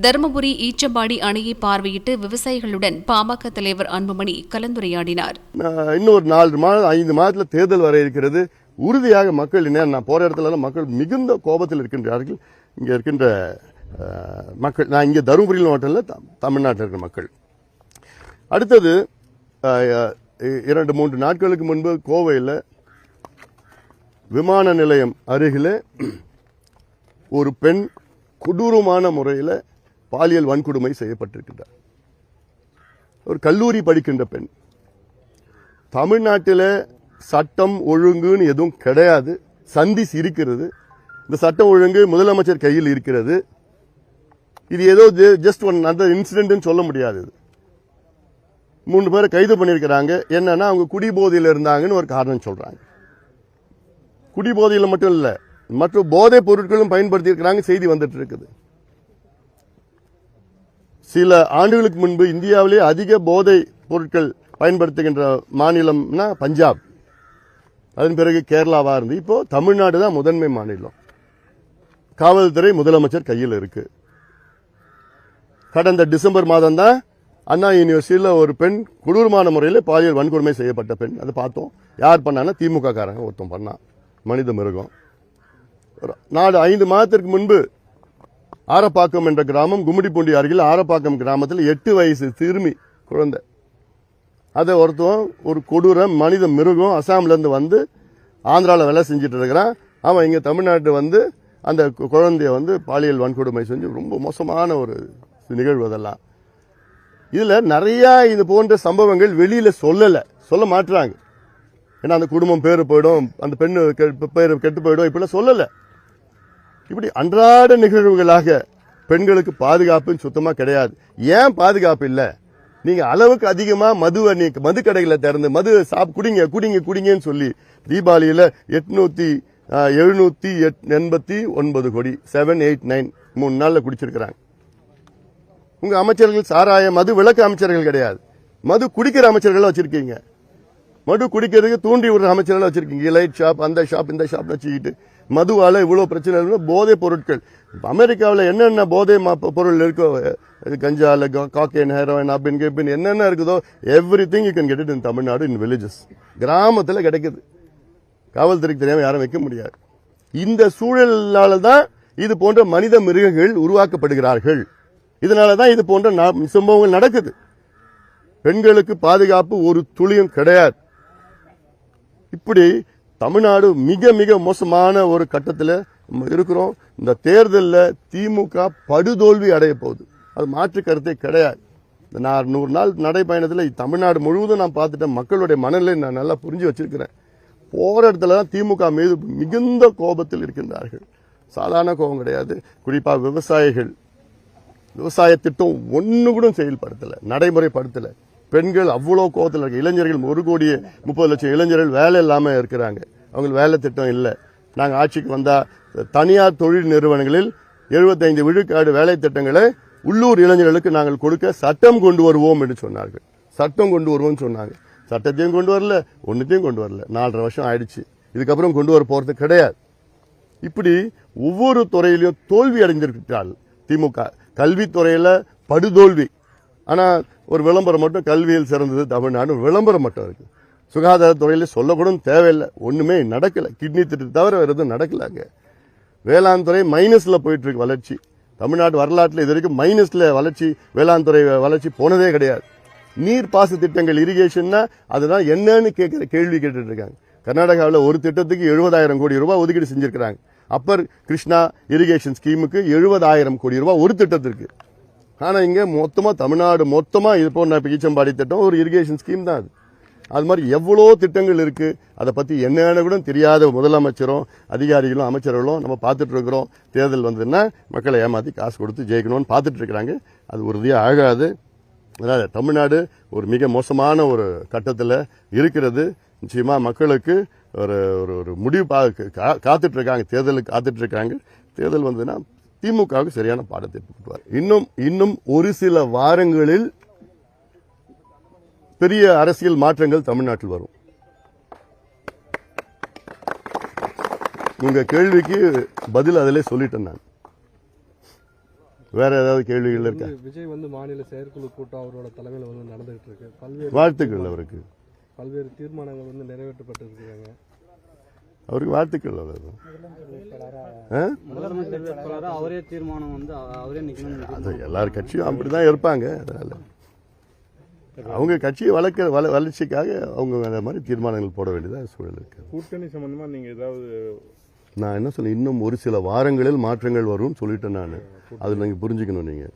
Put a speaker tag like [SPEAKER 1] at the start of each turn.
[SPEAKER 1] தருமபுரி ஈச்சம்பாடி அணையை பார்வையிட்டு விவசாயிகளுடன் பாமக தலைவர் அன்புமணி கலந்துரையாடினார்.
[SPEAKER 2] இன்னும் ஒரு நாலு மாதம் ஐந்து மாதத்தில் தேர்தல் வர இருக்கிறது. உறுதியாக மக்கள் என்ன நான் போற இடத்துல மக்கள் மிகுந்த கோபத்தில் இருக்கின்றார்கள். இங்க இருக்கின்ற மக்கள் நான் இங்கே தருமபுரியில் மாவட்டத்தில் த- தமிழ்நாட்டில் இருக்கிற மக்கள். அடுத்தது இரண்டு மூன்று நாட்களுக்கு முன்பு கோவையில் விமான நிலையம் அருகில் ஒரு பெண் கொடூரமான முறையில் பாலியல் வன்கொடுமை செய்யப்பட்டிருக்கின்றார். ஒரு கல்லூரி படிக்கின்ற பெண் தமிழ்நாட்டில் சட்டம் ஒழுங்குன்னு எதுவும் கிடையாது சந்திஸ் இருக்கிறது இந்த சட்டம் ஒழுங்கு முதலமைச்சர் கையில் இருக்கிறது. இது ஏதோ ஜஸ்ட் ஒன் அந்த இன்சிடென்ட்னு சொல்ல முடியாது இது. மூணு பேரை கைது பண்ணியிருக்கிறாங்க. என்னன்னா அவங்க குடிபோதையில் இருந்தாங்கன்னு ஒரு காரணம் சொல்றாங்க. குடிபோதையில் மட்டும் இல்லை மற்ற போதைப் பொருட்களும் பயன்படுத்தியிருக்கிறாங்க செய்தி வந்துட்டு இருக்குது. சில ஆண்டுகளுக்கு முன்பு இந்தியாவிலே அதிக போதை பொருட்கள் பயன்படுத்துகின்ற மாநிலம்னா பஞ்சாப். அதன் பிறகு கேரளாவா இருந்து இப்போ தமிழ்நாடு தான் முதன்மை மாநிலம். காவல்துறை முதலமைச்சர் கையில் இருக்கு. கடந்த டிசம்பர் மாதம் தான் அண்ணா யூனிவர்சிட்டியில் ஒரு பெண் கொடூரமான முறையில் பாலியல் வன்கொடுமை செய்யப்பட்ட பெண். அதை பார்த்தோம். யார் பண்ணான்னா திமுக காரங்க ஒருத்தன் பண்ணான். மனித மிருகம். நாலு ஐந்து மாதத்திற்கு முன்பு ஆரப்பாக்கம் என்ற கிராமம் கும்மிடிப்பூண்டி அருகில் ஆரப்பாக்கம் கிராமத்தில் எட்டு வயசு சிறுமி குழந்தை. அதை ஒருத்தவன் ஒரு கொடூர மனித மிருகம் அசாம்லேருந்து வந்து ஆந்திராவில் வேலை செஞ்சுட்டு இருக்கிறான். அவன் இங்கே தமிழ்நாட்டு வந்து அந்த கு- குழந்தைய வந்து பாலியல் வன்கொடுமை செஞ்சு ரொம்ப மோசமான ஒரு நிகழ்வு அதெல்லாம். இதில் நிறையா இது போன்ற சம்பவங்கள் வெளியில் சொல்லலை. சொல்ல மாட்டுறாங்க ஏன்னா அந்த குடும்பம் பேர் போயிடும் அந்த பெண்ணு பேர் கெட்டு போயிடும் இப்படிலாம் சொல்லலை. இப்படி அன்றாட நிகழ்வுகளாக பெண்களுக்கு பாதுகாப்புன்னு சுத்தமாக கிடையாது. ஏன் பாதுகாப்பு இல்லை? நீங்கள் அளவுக்கு அதிகமாக மதுவை நீ மது கடைகளை திறந்து மது சாப் குடிங்க குடிங்க குடிங்கன்னு சொல்லி தீபாவளியில எட்நூத்தி எழுநூத்தி எண்பத்தி ஒன்பது கோடி செவன் எயிட் நைன் மூணு நாளில் குடிச்சிருக்கிறாங்க. உங்க அமைச்சர்கள் சாராய மது விளக்கு அமைச்சர்கள் கிடையாது. மது குடிக்கிற அமைச்சர்களாக வச்சுருக்கீங்க. மது குடிக்கிறதுக்கு தூண்டி விடுற அமைச்சர்கள் வச்சுருக்கீங்க. லைட் ஷாப் அந்த ஷாப் இந்த ஷாப்னு வச்சுக்கிட்டு மதுவால் இவ்வளோ பிரச்சனை இருக்குன்னா போதைப் பொருட்கள். அமெரிக்காவில் என்னென்ன போதை மா- பொருள் இருக்கோ இது கஞ்சால காக்கேன் ஹெரோயின் அப்பின் கேப்பின் என்னென்ன இருக்குதோ everything you can get it in Tamil Nadu in villages கிராமத்தில் கிடைக்குது. காவல்துறைக்கு தெரியாமல் யாரும் வைக்க முடியாது. இந்த சூழலால் தான் இது போன்ற மனித மிருகங்கள் உருவாக்கப்படுகிறார்கள். இதனால தான் இது போன்ற சம்பவங்கள் நடக்குது. பெண்களுக்கு பாதுகாப்பு ஒரு துளியும் கிடையாது. இப்படி தமிழ்நாடு மிக மிக மோசமான ஒரு கட்டத்தில் நம்ம இருக்கிறோம். இந்த தேர்தலில் திமுக படுதோல்வி அடைய போகுது. அது மாற்று கருத்தே கிடையாது. இந்த நான் நூறு நாள் நடைப்பயணத்தில் தமிழ்நாடு முழுவதும் நான் பார்த்துட்டேன். மக்களுடைய மனநிலை நான் நல்லா புரிஞ்சு வச்சிருக்கிறேன். போகிற இடத்துல தான் திமுக மீது மிகுந்த கோபத்தில் இருக்கின்றார்கள். சாதாரண கோபம் கிடையாது. குறிப்பாக விவசாயிகள். விவசாய திட்டம் ஒன்று கூட செயல்படுத்தலை நடைமுறைப்படுத்தலை. பெண்கள் அவ்வளோ கோபத்தில் இருக்கு இளைஞர்கள் ஒரு கோடி முப்பது லட்சம் இளைஞர்கள் வேலை இல்லாமல் இருக்கிறாங்க. அவங்களுக்கு வேலை திட்டம் இல்லை. நாங்கள் ஆட்சிக்கு வந்தால் தனியார் தொழில் நிறுவனங்களில் 75 விழுக்காடு வேலை திட்டங்களை உள்ளூர் இளைஞர்களுக்கு நாங்கள் கொடுக்க சட்டம் கொண்டு வருவோம் என்று சொன்னார்கள். சட்டம் கொண்டு வருவோம்னு சொன்னாங்க. சட்டத்தையும் கொண்டு வரல ஒன்றுத்தையும் கொண்டு வரல. நாலரை வருஷம் ஆயிடுச்சு. இதுக்கப்புறம் கொண்டு வர போகிறது கிடையாது. இப்படி ஒவ்வொரு துறையிலையும் தோல்வி அடைஞ்சிருக்கிறாள் திமுக. கல்வித்துறையில் படுதோல்வி. ஆனால் ஒரு விளம்பரம் மட்டும் கல்வியில் சிறந்தது தமிழ்நாடு விளம்பரம் மட்டும் இருக்குது சுகாதாரத்துறையில் சொல்லக்கூட தேவையில்லை. ஒன்றுமே நடக்கல. கிட்னி திட்டத்தை தவிர வேறு எதுவும் நடக்கலாங்க வேளாண் துறை மைனஸில் போயிட்டுருக்கு வளர்ச்சி. தமிழ்நாடு வரலாற்றில் இது வரைக்கும் மைனஸில் வளர்ச்சி வேளாண் துறை வளர்ச்சி போனதே கிடையாது. நீர் பாச திட்டங்கள் இரிகேஷன்னா அதுதான் என்னன்னு கேட்குற கேள்வி கேட்டுட்ருக்காங்க கர்நாடகாவில் ஒரு திட்டத்துக்கு எழுபதாயிரம் கோடி ரூபாய் ஒதுக்கீடு செஞ்சிருக்கிறாங்க. அப்பர் கிருஷ்ணா இரிகேஷன் ஸ்கீமுக்கு எழுபதாயிரம் கோடி ரூபாய் ஒரு திட்டத்திற்கு. ஆனா இங்க மொத்தமா தமிழ்நாடு மொத்தமா இது போன்ற பிகிச்சம்பாடி திட்டம் ஒரு இரிகேஷன் ஸ்கீம் தான் அது. அது மாதிரி எவ்வளோ திட்டங்கள் இருக்கு அதை பத்தி என்னென்னு கூட தெரியாத முதலமைச்சரும் அதிகாரிகளும் அமைச்சர்களும் நம்ம பார்த்துட்டு இருக்கிறோம். தேர்தல் வந்ததுன்னா மக்களை ஏமாத்தி காசு கொடுத்து ஜெயிக்கணும்னு பார்த்துட்டு இருக்கிறாங்க. அது உறுதியாக ஆகாது. அதாவது தமிழ்நாடு ஒரு மிக மோசமான ஒரு கட்டத்தில் இருக்கிறது. நிச்சயமா மக்களுக்கு ஒரு ஒரு ஒரு முடிவு பா கா- தேர்தலுக்கு காத்துட்ருக்காங்க தேர்தல் வந்ததுன்னா திமுகவுக்கு சரியான பாடத்தை புகுத்துவார் இன்னும் இன்னும் ஒரு சில வாரங்களில் பெரிய அரசியல் மாற்றங்கள் தமிழ்நாட்டில் வரும். உங்க கேள்விக்கு பதில் அதிலே சொல்லிட்டேன் நான். வேற ஏதாவது கேள்விகள் இருக்கா?
[SPEAKER 3] விஜய் வந்து மாநில செயற்குழு கூட்டம் அவரோட தலைமையில் வந்து நடந்துகிட்டு இருக்கு. பல்வேறு
[SPEAKER 2] வாழ்த்துக்கள் அவருக்கு.
[SPEAKER 3] பல்வேறு தீர்மானங்கள் வந்து நிறைவேற்றப்பட்டு இருக்காங்க
[SPEAKER 2] அவருக்கு வாழ்த்துக்கள்
[SPEAKER 4] வேட்பாளரா அவரே தீர்மானம் வந்து அவரே
[SPEAKER 2] அது எல்லார் கட்சியும் அப்படிதான் இருப்பாங்க அதனால. அவங்க கட்சியை வளர்க்க வள வளர்ச்சிக்காக அவங்க அந்த மாதிரி தீர்மானங்கள் போட வேண்டியதாக சூழல் இருக்கு.
[SPEAKER 5] கூட்டணி சம்பந்தமா நீங்க ஏதாவது
[SPEAKER 2] நான் என்ன சொல்ல இன்னும் ஒரு சில வாரங்களில் மாற்றங்கள் வரும்னு சொல்லிட்டேன் நான். அது நீங்க புரிஞ்சுக்கணும் நீங்க.